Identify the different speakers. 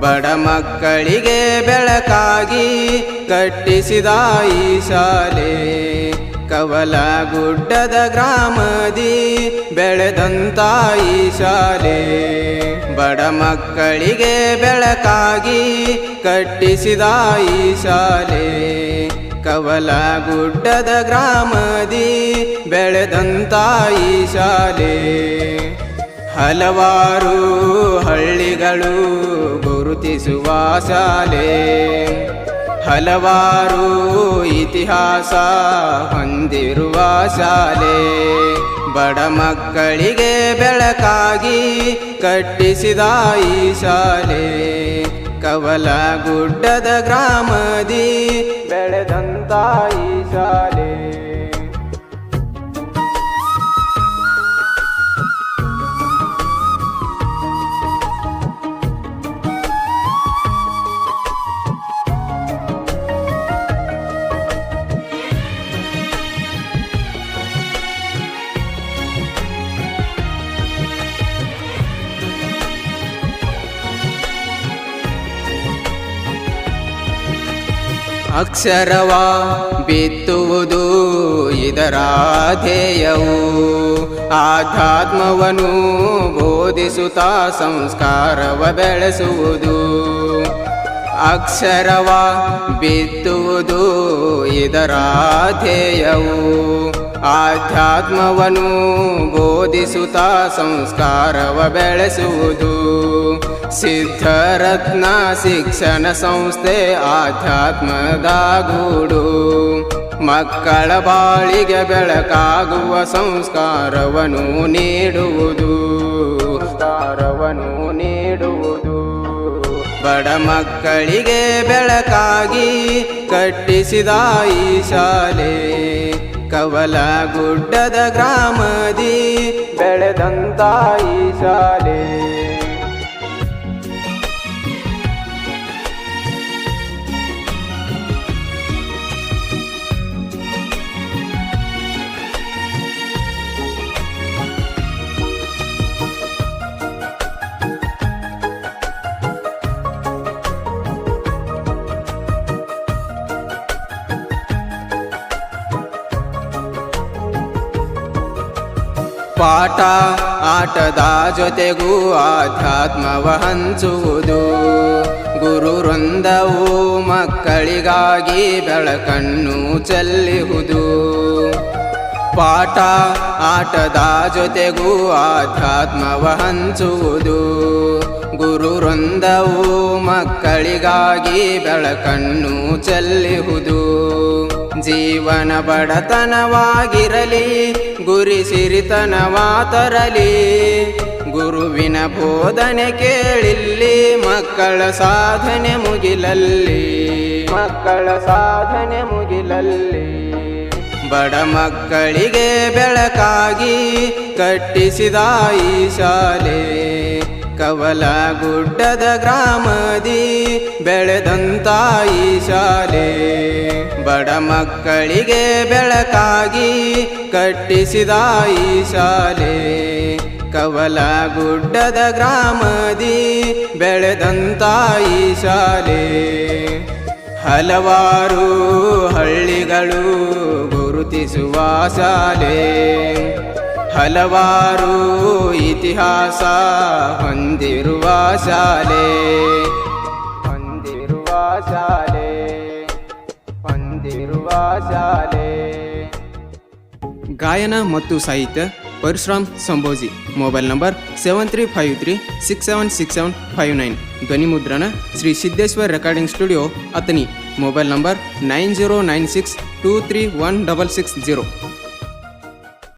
Speaker 1: ಬಡ ಮಕ್ಕಳಿಗೆ ಬೆಳಕಾಗಿ ಕಟ್ಟಿಸಿದ ಈ ಶಾಲೆ. ಕವಲಗುಡ್ಡದ ಗ್ರಾಮದಿ ಬೆಳೆದಂತ ಈ ಶಾಲೆ. ಬಡ ಮಕ್ಕಳಿಗೆ ಬೆಳಕಾಗಿ ಕಟ್ಟಿಸಿದ ಈ ಶಾಲೆ. ಕವಲಗುಡ್ಡದ ಗ್ರಾಮದಿ ಬೆಳೆದಂತ ಈ ಶಾಲೆ. ಹಲವಾರು ಹಳ್ಳಿಗಳು ಗುರುತಿಸುವ ಶಾಲೆ. ಹಲವಾರು ಇತಿಹಾಸ ಹೊಂದಿರುವ ಶಾಲೆ. ಬಡ ಮಕ್ಕಳಿಗೆ ಬೆಳಕಾಗಿ ಕಟ್ಟಿಸಿದ ಈ ಶಾಲೆ. ಕವಲಗುಡ್ಡದ ಗ್ರಾಮದಿ ಬೆಳೆದಂತ ಅಕ್ಷರವ ಬಿತ್ತುವುದು ಇದರ ಧ್ಯೇಯವು. ಆಧ್ಯಾತ್ಮವನ್ನು ಬೋಧಿಸುತ್ತಾ ಸಂಸ್ಕಾರವ ಬೆಳೆಸುವುದು. ಅಕ್ಷರವ ಬಿತ್ತುವುದು ಇದರ ಧ್ಯೇಯವು. ಆಧ್ಯಾತ್ಮವನ್ನು ಬೋಧಿಸುತ್ತಾ ಸಂಸ್ಕಾರವ ಬೆಳೆಸುವುದು. ಸಿದ್ಧರತ್ನ ಶಿಕ್ಷಣ ಸಂಸ್ಥೆ ಆಧ್ಯಾತ್ಮದ ಗೂಡು ಮಕ್ಕಳ ಬಾಳಿಗೆ ಬೆಳಕಾಗುವ ಸಂಸ್ಕಾರವನ್ನು ನೀಡುವುದು. ಸಂಸ್ಕಾರವನ್ನು ನೀಡುವುದು. ಬಡ ಮಕ್ಕಳಿಗೆ ಬೆಳಕಾಗಿ ಕಟ್ಟಿಸಿದ ಈ ಶಾಲೆ. ಕವಲಗುಡ್ಡದ ಗ್ರಾಮದಿ ಬೆಳೆದಂತ ಈ ಶಾಲೆ. ಪಾಠ, ಆಟದ ಜೊತೆಗೂ ಆಧ್ಯಾತ್ಮವ ಹಂಚುವುದು. ಗುರು ವೃಂದವು ಮಕ್ಕಳಿಗಾಗಿ ಬೆಳಕನ್ನು ಚೆಲ್ಲಿಹುದು. ಪಾಠ, ಆಟದ ಜೊತೆಗೂ ಆಧ್ಯಾತ್ಮವ ಹಂಚುವುದು. ಗುರು ವೃಂದವು ಮಕ್ಕಳಿಗಾಗಿ ಬೆಳಕನ್ನು ಚೆಲ್ಲಿಹುದು. ಜೀವನ ಬಡತನವಾಗಿರಲಿ ಗುರಿ ಸಿರಿತನವಾತರಲಿ, ಗುರುವಿನ ಬೋಧನೆ ಕೇಳಿಲ್ಲಿ, ಮಕ್ಕಳ ಸಾಧನೆ ಮುಗಿಲಲ್ಲಿ. ಮಕ್ಕಳ ಸಾಧನೆ ಮುಗಿಲಲ್ಲಿ. ಬಡ ಮಕ್ಕಳಿಗೆ ಬೆಳಕಾಗಿ ಕಟ್ಟಿಸಿದ ಈ ಶಾಲೆ. ಕವಲಗುಡ್ಡದ ಗ್ರಾಮದಿ ಬೆಳೆದಂತ ಈ ಶಾಲೆ. ಬಡ ಮಕ್ಕಳಿಗೆ ಬೆಳಕಾಗಿ ಕಟ್ಟಿಸಿದ ಈ ಶಾಲೆ. ಕವಲ ಗುಡ್ಡದ ಗ್ರಾಮದಿ ಬೆಳೆದಂತ ಈ ಶಾಲೆ. ಹಲವಾರು ಹಳ್ಳಿಗಳು ಗುರುತಿಸುವ ಶಾಲೆ. ಹಲವಾರು ಇತಿಹಾಸ ಹೊಂದಿರುವ ಶಾಲೆ. ಹೊಂದಿರುವ ಶಾಲೆ. ಹೊಂದಿರುವ ಶಾಲೆ. ಗಾಯನ ಮತ್ತು ಸಾಹಿತ್ಯ Parashuram Sambhoji. Mobile number seven three five three six seven six seven five nine ಧ್ವನಿ ಮುದ್ರಣ Shri Siddeshwar recording studio Athani mobile number nine zero nine six two three one double six zero.